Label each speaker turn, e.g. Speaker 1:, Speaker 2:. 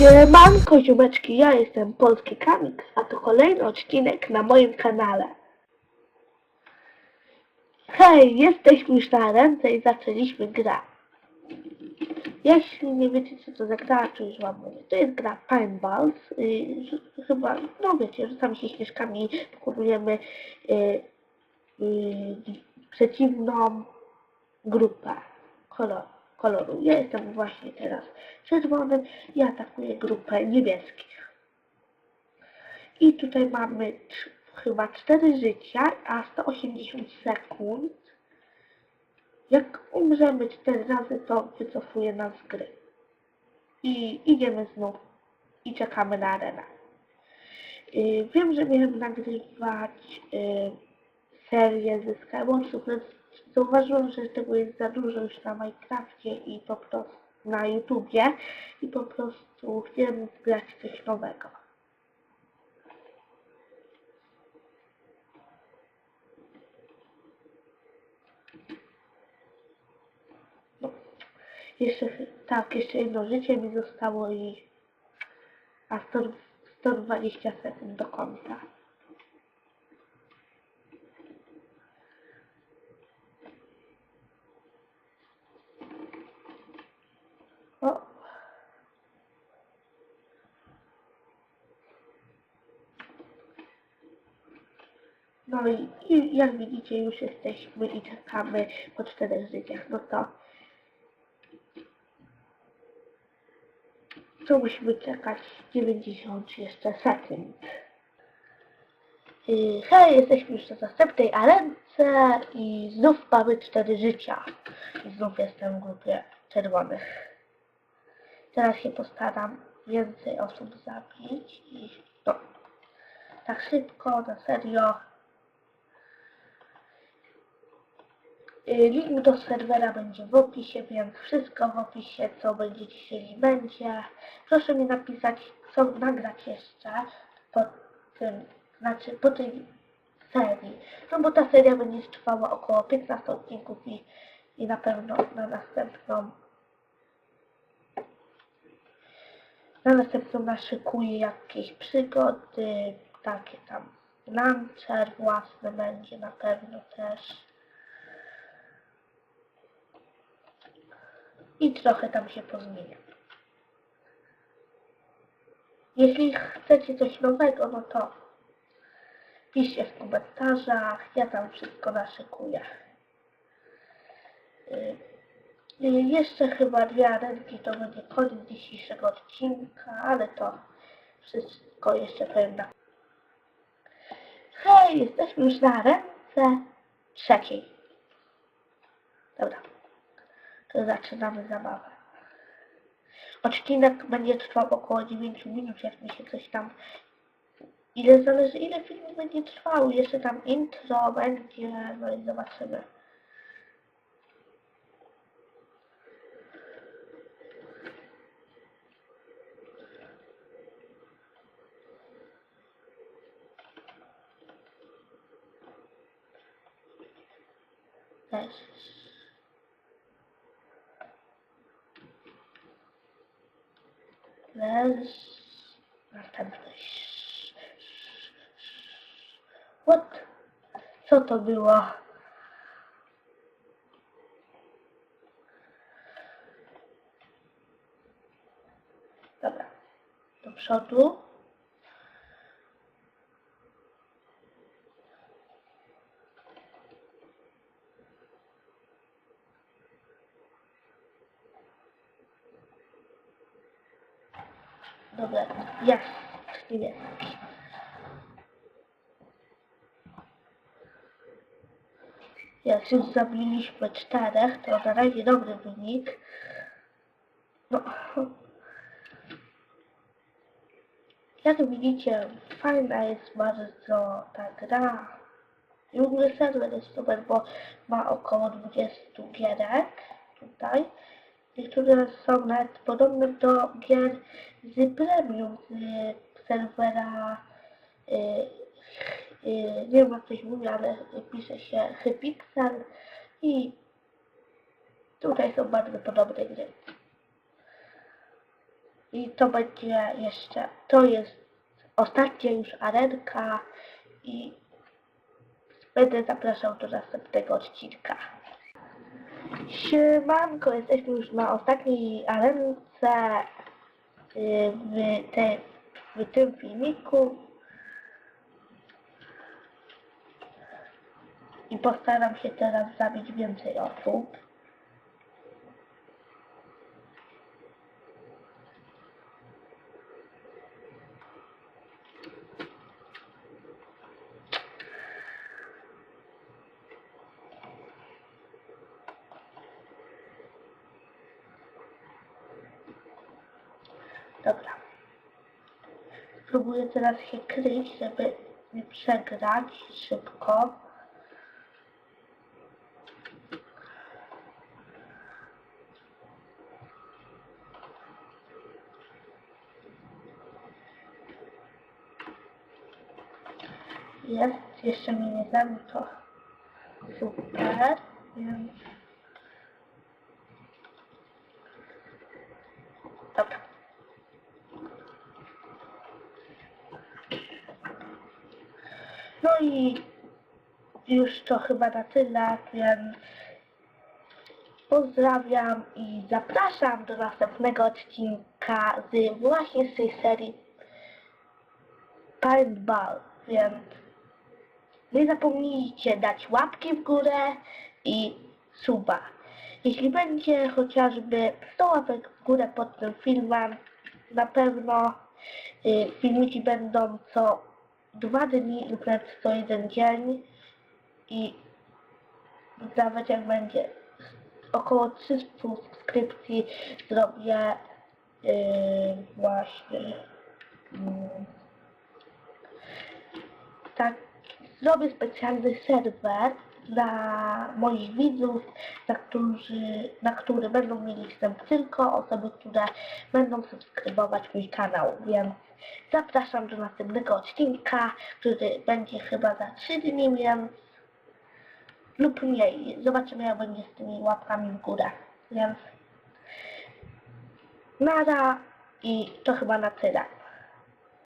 Speaker 1: Siemanko ziomeczki, ja jestem Polski Kamix, a to kolejny odcinek na moim kanale. Hej, jesteśmy już na ręce i zaczęliśmy grać. Jeśli nie wiecie co to za gra, to już wam mówię. To jest gra Paintballs. Yy, chyba, no wiecie, rzucamy się śnieżkami, pokonujemy yy, yy, przeciwną grupę kolor, koloru. Ja jestem właśnie teraz czerwonym i atakuję grupę niebieskich. I tutaj mamy chyba 4 życia, a 180 sekund. Jak umrzemy 4 razy, to wycofuje nas z gry. I idziemy znów i czekamy na arenę. Yy, wiem, że miałem nagrywać yy, serię ze lecz zauważyłem, że tego jest za dużo już na Minecrafcie i po prostu na YouTubie i po prostu chciałem zgrać coś nowego. No. Jeszcze, tak, jeszcze jedno życie mi zostało i a 100, 120 sekund do końca. No i, i jak widzicie już jesteśmy i czekamy po czterech życiach. No to to musimy czekać 90 jeszcze sekund. Hej, jesteśmy już na następnej arence i znów mamy cztery życia. I znów jestem w grupie czerwonych. Teraz się postaram więcej osób zabić i no, tak szybko, na serio. Y, Link do serwera będzie w opisie, więc wszystko w opisie, co będziecie chcieli będzie. Proszę mi napisać, co nagrać jeszcze po tym, znaczy po tej serii. No bo ta seria będzie trwała około 15 odcinków i, i na pewno na następną na następną naszykuję jakieś przygody, takie tam launcher własny będzie na pewno też. I trochę tam się pozmienia. Jeśli chcecie coś nowego, no to piszcie w komentarzach, ja tam wszystko naszykuję. Y, y, Jeszcze chyba dwie arenki to będzie koniec dzisiejszego odcinka, ale to wszystko jeszcze powiem na... Hej, jesteśmy już na arence trzeciej. Dobra, to zaczynamy zabawę. Odcinek będzie trwał około 9 minut, jak mi się coś tam... Ile zależy, ile filmów będzie trwał. Jeszcze tam intro będzie, no i zobaczymy. Też. Też. Następny. What? Co to było? Dobra. Do przodu. Dobra, jest. Niebieski. Jak już zabiliśmy czterech, to na razie dobry wynik. No. Jak widzicie, fajna jest bardzo ta gra. I w ogóle serwer jest super, bo ma około 20 gierek tutaj. Niektóre są nawet podobne do gier z premium z serwera y, y, nie wiem jak się mówi, ale pisze się Hypixel i tutaj są bardzo podobne gry. I to będzie jeszcze, to jest ostatnia już arenka i będę zapraszał do następnego odcinka. Siemanko, jesteśmy już na ostatniej arence y, w, te, w tym filmiku. I postaram się teraz zabić więcej osób. Dobra. Spróbuję teraz się kryć, żeby nie przegrać szybko. Jest, jeszcze mnie nie zabił, to super, więc... Dobra. No i już to chyba na tyle, więc pozdrawiam i zapraszam do następnego odcinka z właśnie z tej serii Paintball, więc nie zapomnijcie dać łapki w górę i suba. Jeśli będzie chociażby 100 łapek w górę pod tym filmem, na pewno y, filmiki będą co dwa dni lub nawet co jeden dzień i nawet jak będzie około 300 subskrypcji zrobię yy, właśnie yy, tak zrobię specjalny serwer dla moich widzów, na, którzy, na który będą mieli wstęp tylko osoby, które będą subskrybować mój kanał, więc zapraszam do następnego odcinka, który będzie chyba za 3 dni, więc lub mniej. Zobaczymy jak będzie z tymi łapkami w górę, więc nara i to chyba na tyle.